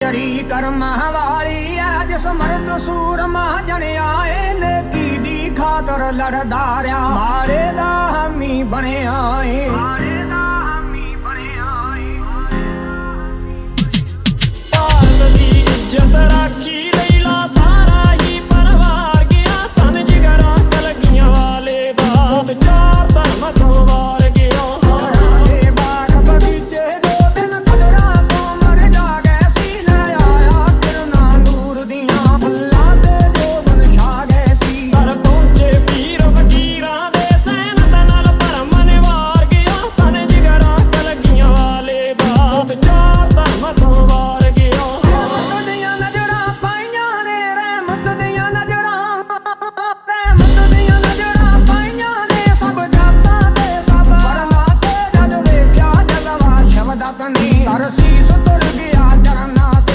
ਤੇਰੀ ਕਰਮਾਂ ਵਾਲੀ ਆ ਜਿਸ ਮਰਦ ਸੂਰਮਾ ਜਣਿਆ ਏ ਨੇਕੀ ਦੀ ਖਾਤਰ ਲੜਦਾ ਰਿਆ। ਮਾਰੇ ਦਾ ਹਮੀ ਬਣਿਆ ਏ। ਮਾਰੇ ਦਾ ਹਮੀ ਬਣਿਆ ਏ। ਭਾਰਤ ਦੀ ਇੱਜ਼ਤ